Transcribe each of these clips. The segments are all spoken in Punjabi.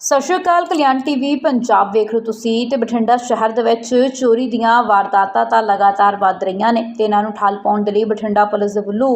ਸਤਿ ਸ਼੍ਰੀ ਅਕਾਲ, ਕਲਿਆਣ ਟੀਵੀ, ਪੰਜਾਬ ਵੇਖ ਰਹੇ ਤੁਸੀਂ ਤੇ ਬਠਿੰਡਾ ਸ਼ਹਿਰ ਦੇ ਵਿੱਚ ਚੋਰੀ ਦੀਆਂ ਵਾਰਦਾਤਾਂ ਤਾਂ ਲਗਾਤਾਰ ਵੱਧ ਰਹੀਆਂ ਨੇ ਤੇ ਇਹਨਾਂ ਨੂੰ ਠੱਲ ਪਾਉਣ ਦੇ ਲਈ ਬਠਿੰਡਾ ਪੁਲਿਸ ਦੇ ਵੱਲੋਂ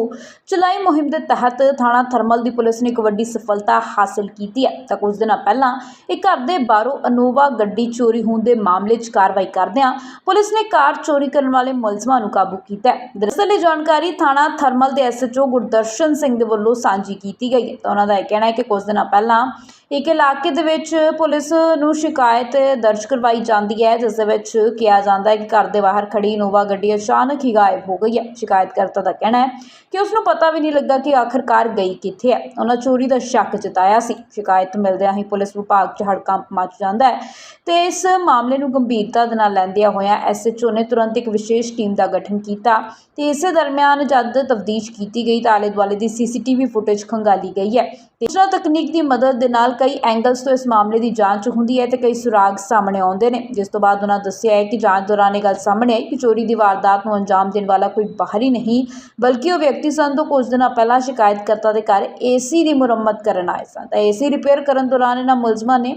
ਚਲਾਈ ਮੁਹਿੰਮ ਦੇ ਤਹਿਤ ਥਾਣਾ ਥਰਮਲ ਦੀ ਪੁਲਿਸ ਨੇ ਇੱਕ ਵੱਡੀ ਸਫਲਤਾ ਹਾਸਲ ਕੀਤੀ ਹੈ। ਤਾਂ ਕੁਝ ਦਿਨਾਂ ਪਹਿਲਾਂ ਇੱਕ ਘਰ ਦੇ ਬਾਹਰੋਂ ਅਨੋਵਾ ਗੱਡੀ ਚੋਰੀ ਹੋਣ ਦੇ ਮਾਮਲੇ 'ਚ ਕਾਰਵਾਈ ਕਰਦਿਆਂ ਪੁਲਿਸ ਨੇ ਕਾਰ ਚੋਰੀ ਕਰਨ ਵਾਲੇ ਮੁਲਜ਼ਮਾਂ ਨੂੰ ਕਾਬੂ ਕੀਤਾ ਹੈ। ਦਰਅਸਲ ਇਹ ਜਾਣਕਾਰੀ ਥਾਣਾ ਥਰਮਲ ਦੇ ਐਸਐਚਓ ਗੁਰਦਰਸ਼ਨ ਸਿੰਘ ਦੇ ਵੱਲੋਂ ਸਾਂਝੀ ਕੀਤੀ ਗਈ ਹੈ। ਤਾਂ ਉਹਨਾਂ ਦਾ ਇਹ ਕਹਿਣਾ ਹੈ ਕਿ ਕੁਝ ਦਿਨਾਂ ਪਹਿਲਾਂ ਇੱਕ ਇਲਾਕੇ ਦੇ ਵਿੱਚ ਪੁਲਿਸ ਨੂੰ ਸ਼ਿਕਾਇਤ ਦਰਜ ਕਰਵਾਈ ਜਾਂਦੀ ਹੈ, ਜਿਸ ਦੇ ਵਿੱਚ ਕਿਹਾ ਜਾਂਦਾ ਹੈ ਕਿ ਘਰ ਦੇ ਬਾਹਰ ਖੜੀ ਇਨੋਵਾ ਗੱਡੀ ਅਚਾਨਕ ਹੀ ਗਾਇਬ ਹੋ ਗਈ ਹੈ। ਸ਼ਿਕਾਇਤਕਰਤਾ ਦਾ ਕਹਿਣਾ ਹੈ ਕਿ ਉਸ ਨੂੰ ਪਤਾ ਵੀ ਨਹੀਂ ਲੱਗਾ ਕਿ ਆਖਰਕਾਰ ਗਈ ਕਿੱਥੇ ਹੈ। ਉਹਨਾਂ ਚੋਰੀ ਦਾ ਸ਼ੱਕ ਜਤਾਇਆ ਸੀ। ਸ਼ਿਕਾਇਤ ਮਿਲਦਿਆਂ ਹੀ ਪੁਲਿਸ ਵਿਭਾਗ 'ਚ ਹੜਕੰਪ ਮਚ ਜਾਂਦਾ ਹੈ ਤੇ ਇਸ ਮਾਮਲੇ ਨੂੰ ਗੰਭੀਰਤਾ ਦੇ ਨਾਲ ਲੈਂਦਿਆਂ ਹੋਇਆਂ ਐਸਐਚਓ ਨੇ ਤੁਰੰਤ ਇੱਕ ਵਿਸ਼ੇਸ਼ ਟੀਮ ਦਾ ਗਠਨ ਕੀਤਾ ਤੇ ਇਸੇ ਦਰਮਿਆਨ ਜਦ ਤਫਤੀਸ਼ ਕੀਤੀ ਗਈ ਤਾਂ ਆਲੇ ਦੁਆਲੇ ਦੀ ਸੀਸੀਟੀਵੀ ਫੁਟੇਜ ਖੰਗਾਲੀ ਗਈ ਹੈ। ਤੇ ਸੂਚਨਾ ਤਕਨੀਕ ਦੀ ਮਦਦ ਦੇ ਨਾਲ ਕਈ ਐਂਗਲਸ ਤੋਂ ਇਸ ਮਾਮਲੇ ਦੀ ਜਾਂਚ ਹੁੰਦੀ ਹੈ ਤੇ ਕਈ ਸੁਰਾਗ ਸਾਹਮਣੇ ਆਉਂਦੇ ਨੇ, ਜਿਸ ਤੋਂ ਬਾਅਦ ਉਹਨਾਂ ਦੱਸਿਆ ਹੈ ਕਿ ਜਾਂਚ ਦੌਰਾਨ ਇਹ ਗੱਲ ਸਾਹਮਣੇ ਆਈ ਕਿ ਚੋਰੀ ਦੀ ਵਾਰਦਾਤ ਨੂੰ ਅੰਜਾਮ ਦੇਣ ਵਾਲਾ ਕੋਈ ਬਾਹਰੀ ਨਹੀਂ, ਬਲਕਿ ਉਹ ਵਿਅਕਤੀ ਸਨ ਤੋਂ ਕੁਝ ਦਿਨਾਂ ਪਹਿਲਾਂ ਸ਼ਿਕਾਇਤਕਰਤਾ ਦੇ ਘਰ ਏਸੀ ਦੀ ਮੁਰੰਮਤ ਕਰਨ ਆਏ ਸਨ। ਤਾਂ ਏਸੀ ਰਿਪੇਅਰ ਕਰਨ ਦੌਰਾਨ ਇਹਨਾਂ ਮੁਲਜ਼ਮਾਂ ਨੇ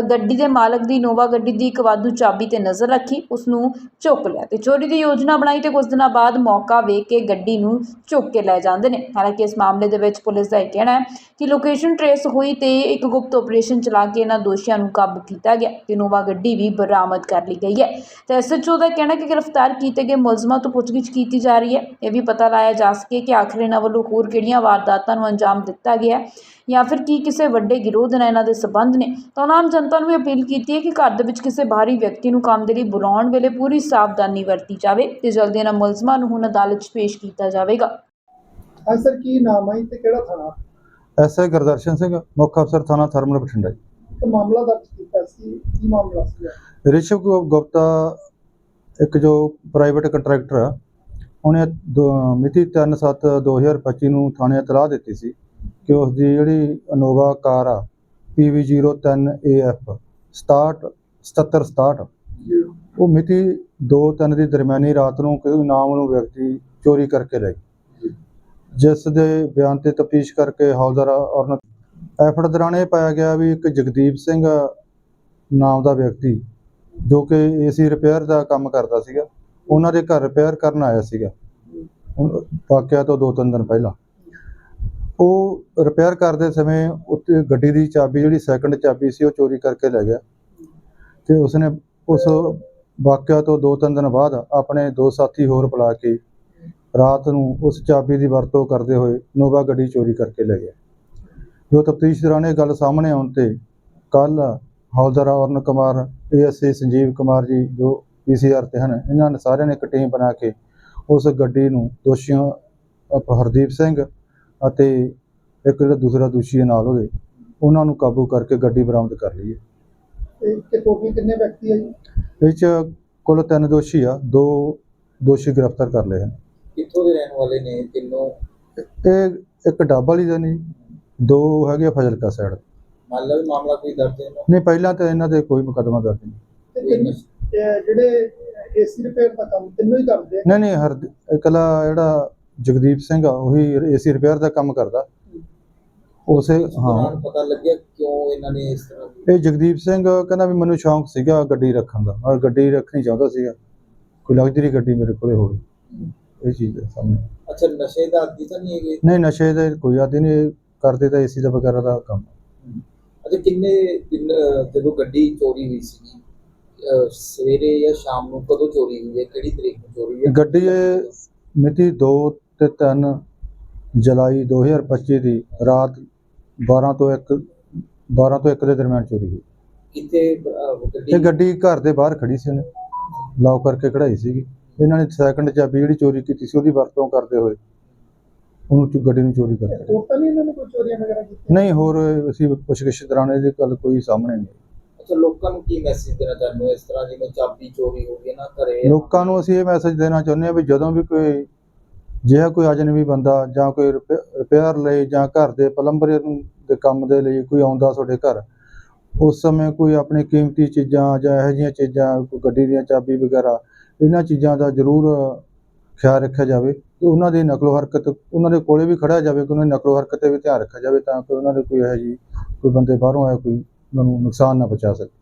ਗੱਡੀ ਦੇ ਮਾਲਕ ਦੀ ਇਨੋਵਾ ਗੱਡੀ ਦੀ ਇੱਕ ਵਾਧੂ ਚਾਬੀ ਤੇ ਨਜ਼ਰ ਰੱਖੀ ਉਸ ਨੂੰ ਚੁੱਕ ਲਿਆ ਤੇ ਚੋਰੀ ਦੀ ਯੋਜਨਾ ਬਣਾਈ ਤੇ ਕੁਝ ਦਿਨਾਂ ਬਾਅਦ ਮੌਕਾ ਵੇਖ ਕੇ ਗੱਡੀ ਨੂੰ ਚੁੱਕ ਕੇ ਲੈ ਜਾਂਦੇ ਨੇ। ਹਾਲਾਂਕਿ ਇਸ ਮਾਮਲੇ ਦੇ ਵਿੱਚ ਪੁਲਿਸ ਦਾ ਇਹ ਕਹਿਣਾ ਹੈ ਕਿ ਲੋਕੇਸ਼ਨ ਟਰੇਸ ਹੋਈ ਤੇ ਇੱਕ ਗੁਪਤ ਆਪਰੇਸ਼ਨ ਚਲਾ ਕੇ ਇਹਨਾਂ ਦੋਸ਼ੀਆਂ ਨੂੰ ਕਾਬੂ ਕੀਤਾ ਗਿਆ ਤੇ ਇਨੋਵਾ ਗੱਡੀ ਵੀ ਬਰਾਮਦ ਕਰ ਲਈ ਗਈ ਹੈ। ਤੇ ਐਸਐਚਓ ਦਾ ਕਹਿਣਾ ਕਿ ਗ੍ਰਿਫਤਾਰ ਕੀਤੇ ਗਏ ਮੁਲਜ਼ਮਾਂ ਤੋਂ ਪੁੱਛਗਿੱਛ ਕੀਤੀ ਜਾ ਰਹੀ ਹੈ। ਇਹ ਵੀ ਪਤਾ ਲਾਇਆ ਜਾ ਸਕੇ ਕਿ ਆਖਰ ਇਹਨਾਂ ਵੱਲੋਂ ਹੋਰ ਕਿਹੜੀਆਂ ਵਾਰਦਾਤਾਂ ਨੂੰ ਅੰਜਾਮ ਦਿੱਤਾ ਗਿਆ ਜਾਂ ਫਿਰ ਕੀ ਕਿਸੇ ਵੱਡੇ ਗਿਰੋਹ ਦੇ ਨਾਲ ਇਹਨਾਂ ਦੇ ਸਬੰਧ ਨੇ। ਤਾਂ ਉਹਨਾਂ ਆਮ ਜਨਤਾ ਨੂੰ ਅਪੀਲ ਕੀਤੀ ਹੈ ਕਿ ਘਰ ਦੇ ਵਿੱਚ ਕਿਸੇ ਬਾਹਰੀ ਵਿਅਕਤੀ ਨੂੰ ਕੰਮ ਦੇ ਲਈ ਬੁਲਾਉਣ ਵੇਲੇ ਪੂਰੀ ਸਾਵਧਾਨੀ ਵਰਤੀ ਜਾਵੇ ਤੇ ਜਲਦੀ ਇਹਨਾਂ ਮੁਲਜ਼ਮਾਂ ਨੂੰ ਹੁਣ ਅਦਾਲਤ 'ਚ ਪੇਸ਼ ਕੀਤਾ ਜਾਵੇਗਾ। ਹਾਂ ਸਰ ਕੀ ਨਾਮ ਹੈ ਤੇ ਕਿਹੜਾ ਥਾਣਾ? ਐਸਆਈ ਗੁਰਦਰਸ਼ਨ ਸਿੰਘ ਮੁੱਖ ਅਫਸਰ ਥਾਣਾ ਥਰਮਲ ਬਠਿੰਡਾ ਜੀ। ਤੇ ਮਾਮਲਾ ਦਰਜ ਕੀਤਾ ਸੀ ਕੀ ਮਾਮਲਾ ਸੀ ਰਿਸ਼ਵ ਗੁਪਤਾ ਇੱਕ ਜੋ ਪ੍ਰਾਈਵੇਟ ਕੰਟਰੈਕਟਰ ਆ ਉਹਨੇ ਮਿਤੀ 3/7/2025 ਨੂੰ ਥਾਣੇ ਇਤਲਾਹ ਦਿੱਤੀ ਸੀ ਕਿ ਉਸ ਦੀ ਜਿਹੜੀ ਇਨੋਵਾ ਕਾਰ ਆ PV03AF 67 7767 ਉਹ ਮਿਤੀ 2-3 ਦੀ ਦਰਮਿਆਨੀ ਰਾਤ ਨੂੰ ਨਾਮ ਨੂੰ ਵਿਅਕਤੀ ਚੋਰੀ ਕਰਕੇ ਲੈ ਗਏ। ਜਿਸ ਦੇ ਬਿਆਨ ਤੇ ਤਫਤੀਸ਼ ਕਰਕੇ ਹੌਲਦਾਰ ਔਰ ਐਫਰਟ ਦੌਰਾਨ ਇਹ ਪਾਇਆ ਗਿਆ ਵੀ ਇੱਕ ਜਗਦੀਪ ਸਿੰਘ ਨਾਮ ਦਾ ਵਿਅਕਤੀ, ਜੋ ਕਿ ਏਸੀ ਰਿਪੇਅਰ ਦਾ ਕੰਮ ਕਰਦਾ ਸੀਗਾ, ਉਹਨਾਂ ਦੇ ਘਰ ਰਿਪੇਅਰ ਕਰਨ ਆਇਆ ਸੀਗਾ। ਵਾਕਿਆ ਤੋਂ ਦੋ ਤਿੰਨ ਦਿਨ ਪਹਿਲਾਂ। ਉਹ ਰਿਪੇਅਰ ਕਰਦੇ ਸਮੇਂ ਉੱਤੇ ਗੱਡੀ ਦੀ ਚਾਬੀ, ਜਿਹੜੀ ਸੈਕੰਡ ਚਾਬੀ ਸੀ, ਉਹ ਚੋਰੀ ਕਰਕੇ ਲੈ ਗਿਆ। ਤੇ ਉਸਨੇ ਉਸ ਵਾਕਿਆ ਤੋਂ ਦੋ ਤਿੰਨ ਦਿਨ ਬਾਅਦ ਆਪਣੇ ਦੋ ਸਾਥੀ ਹੋਰ ਬੁਲਾ ਕੇ ਰਾਤ ਨੂੰ ਉਸ ਚਾਬੀ ਦੀ ਵਰਤੋਂ ਕਰਦੇ ਹੋਏ ਨੋਵਾ ਗੱਡੀ ਚੋਰੀ ਕਰਕੇ ਲੈ ਗਿਆ। ਜੋ ਤਫਤੀਸ਼ ਦੌਰਾਨ ਇਹ ਗੱਲ ਸਾਹਮਣੇ ਆਉਣ ਤੇ ਕੱਲ ਹੌਲਦਾਰ ਅਰੁਣ ਕੁਮਾਰ ਏਐਸਏ ਸੰਜੀਵ ਕੁਮਾਰ ਜੀ, ਜੋ ਪੀਸੀਆਰ ਤੇ ਹਨ, ਇਹਨਾਂ ਨੇ ਸਾਰਿਆਂ ਨੇ ਇੱਕ ਟੀਮ ਬਣਾ ਕੇ ਉਸ ਗੱਡੀ ਨੂੰ ਦੋਸ਼ੀਆਂ ਹਰਦੀਪ ਸਿੰਘ ਅਤੇ ਇੱਕ ਜਿਹੜਾ ਦੂਸਰਾ ਦੋਸ਼ੀ ਹੈ ਨਾਲ ਉਹਦੇ ਉਹਨਾਂ ਨੂੰ ਕਾਬੂ ਕਰਕੇ ਗੱਡੀ ਬਰਾਮਦ ਕਰ ਲਈ ਹੈ। ਤੇ ਕਿ ਟੋਟਲ ਕਿੰਨੇ ਵਿਅਕਤੀ ਹੈ ਜੀ? ਇਹ 'ਚ ਕੁੱਲ ਤਿੰਨ ਦੋਸ਼ੀ ਆ ਦੋ ਦੋਸ਼ੀ ਗ੍ਰਿਫਤਾਰ ਕਰ ਲਏ ਹਨ। ਕਿੱਥੋਂ ਦੇ ਰਹਿਣ ਵਾਲੇ ਨੇ ਤਿੰਨੋਂ ਇਹ ਇੱਕ ਡੱਬ ਵਾਲੀ ਦਾ ਨਹੀਂ ਦੋ ਹੈਗੇ ਆ ਫਜ਼ਲਕਾ ਸਾਈਡ। ਮੰਨ ਲਓ ਵੀ ਮਾਮਲਾ ਕੋਈ ਦਰਜ ਹੈ ਨਾ ਨਹੀਂ ਪਹਿਲਾਂ ਤਾਂ ਇਹਨਾਂ ਤੇ ਕੋਈ ਮੁਕੱਦਮਾ ਦਰਜ ਨਹੀਂ। ਤੇ ਤਿੰਨ- ਇਹ ਜਿਹੜੇ ਏਸੀ ਰਿਪੇਅਰ ਦਾ ਕੰਮ ਤਿੰਨੋਂ ਹੀ ਕਰਦੇ ਆ? ਨਹੀਂ ਨਹੀਂ ਹਰ ਇਕੱਲਾ ਜਿਹੜਾ ਜਗਦੀਪ ਸਿੰਘ ਆ ਉਹੀ ਏਸੀ ਰਿਪੇਅਰ ਦਾ ਕੰਮ ਕਰਦਾ। ਉਸੇ ਹਾਂ। ਪਤਾ ਲੱਗਿਆ ਕਿਉਂ ਇਹਨਾਂ ਨੇ ਇਸ ਤਰ੍ਹਾਂ ਇਹ ਜਗਦੀਪ ਸਿੰਘ ਕਹਿੰਦਾ ਵੀ ਮੈਨੂੰ ਸ਼ੌਂਕ ਸੀਗਾ ਗੱਡੀ ਰੱਖਣ ਦਾ। ਔਰ ਗੱਡੀ ਰੱਖਣੀ ਚਾਹੁੰਦਾ ਸੀਗਾ। ਕੋਈ ਲਗਜ਼ਰੀ ਗੱਡੀ ਮੇਰੇ ਕੋਲੇ ਹੋਵੇ। ਇਹ ਚੀਜ਼ ਹੈ ਸਾਹਮਣੇ। ਅੱਛਾ ਨਸ਼ੇ ਦਾ ਆਦੀ ਤਾਂ ਨਹੀਂ ਹੈਗੇ? ਨਹੀਂ ਨਸ਼ੇ ਦੇ ਕੋਈ ਆਦੀ ਨਹੀਂ। ਕਰਦੇ ਤਾਂ ਏਸੀ ਦਾ ਵਗੈਰਾ ਦਾ ਕੰਮ। ਅੱਛਾ ਕਿੰਨੇ ਦਿਨ ਜਦੋਂ ਗੱਡੀ ਚੋਰੀ ਹੋਈ ਸੀ ਸਵੇਰੇ ਜਾਂ ਸ਼ਾਮ ਨੂੰ ਕਦੋਂ ਚੋਰੀ ਹੋਈ ਹੈ? ਕਿਹੜੀ ਤਰੀਕ ਨੂੰ ਚੋਰੀ ਹੋਈ ਹੈ? ਗੱਡੀ ਮਿਤੀ 2 ਤੇ 3 ਜੁਲਾਈ 2025 ਦੀ ਰਾਤ 12 ਤੋਂ 1 12 ਤੋਂ 1 ਦੇ ਦਰਮਿਆਨ ਚੋਰੀ ਹੋਈ। ਕਿਤੇ ਇਹ ਗੱਡੀ ਘਰ ਦੇ ਬਾਹਰ ਖੜੀ ਸੀ ਉਹਨੇ। ਲੌਕ ਕਰਕੇ ਕਢਾਈ ਸੀਗੀ। ਇਹਨਾਂ ਨੇ ਸੈਕੰਡ ਚਾਬੀ ਜਿਹੜੀ ਚੋਰੀ ਕੀਤੀ ਸੀ ਉਹਦੀ ਵਰਤੋਂ ਕਰਦੇ ਹੋਏ ਉਹਨੂੰ ਚ- ਗੱਡੀ ਨੂੰ ਚੋਰੀ ਕਰ ਲਿਆ ਟੋਟਲ ਨਹੀਂ ਇਹਨਾਂ ਨੇ ਕੋਈ ਚੋਰੀਆਂ ਵਗੈਰਾ ਕੀਤੀਆਂ? ਨਹੀਂ ਹੋਰ ਅਸੀਂ ਪੁੱਛਗਿੱਛ ਦੌਰਾਨ ਇਹਦੀ ਗੱਲ ਕੋਈ ਸਾਹਮਣੇ ਨਹੀਂ ਅੱਛਾ ਲੋਕਾਂ ਨੂੰ ਕੀ ਮੈਸੇਜ ਦੇਣਾ ਚਾਹੁੰਦੇ ਹੋ? ਇਸ ਤਰ੍ਹਾਂ ਜਿਵੇਂ ਚਾਬੀ ਚੋਰੀ ਹੋ ਗਈ ਨਾ ਘਰੇ। ਲੋਕਾਂ ਨੂੰ ਅਸੀਂ ਇਹ ਮੈਸੇਜ ਦੇਣਾ ਚਾਹੁੰਦੇ ਹਾਂ ਵੀ ਜਦੋਂ ਵੀ ਕੋਈ ਜਿਹੜਾ ਕੋਈ ਅਜਨਬੀ ਬੰਦਾ ਜਾਂ ਕੋਈ ਰਿਪੇਅਰ ਲਈ ਜਾਂ ਘਰ ਦੇ ਪਲੰਬਰ ਦੇ ਕੰਮ ਦੇ ਲਈ ਕੋਈ ਆਉਂਦਾ ਤੁਹਾਡੇ ਘਰ, ਉਸ ਸਮੇਂ ਕੋਈ ਆਪਣੀ ਕੀਮਤੀ ਚੀਜ਼ਾਂ ਜਾਂ ਇਹੋ ਜਿਹੀਆਂ ਚੀਜ਼ਾਂ, ਕੋਈ ਗੱਡੀ ਦੀਆਂ ਚਾਬੀ ਵਗੈਰਾ, ਇਹਨਾਂ ਚੀਜ਼ਾਂ ਦਾ ਜ਼ਰੂਰ ਖਿਆਲ ਰੱਖਿਆ ਜਾਵੇ ਕਿ ਉਹਨਾਂ ਦੀ ਨਕਲੋ ਹਰਕਤ, ਉਹਨਾਂ ਦੇ ਕੋਲੇ ਵੀ ਖੜਾ ਜਾਵੇ ਕਿ ਉਹਨਾਂ ਦੀ ਨਕਲੋ ਹਰਕਤ ਤੇ ਵੀ ਧਿਆਨ ਰੱਖਿਆ ਜਾਵੇ ਤਾਂ ਕਿ ਉਹਨਾਂ ਦੇ ਕੋਈ ਇਹੋ ਜਿਹੀ ਕੋਈ ਬੰਦੇ ਬਾਹਰੋਂ ਆਇਆ ਕੋਈ ਉਹਨਾਂ ਨੂੰ ਨੁਕਸਾਨ ਨਾ ਪਹੁੰਚਾ ਸਕੇ।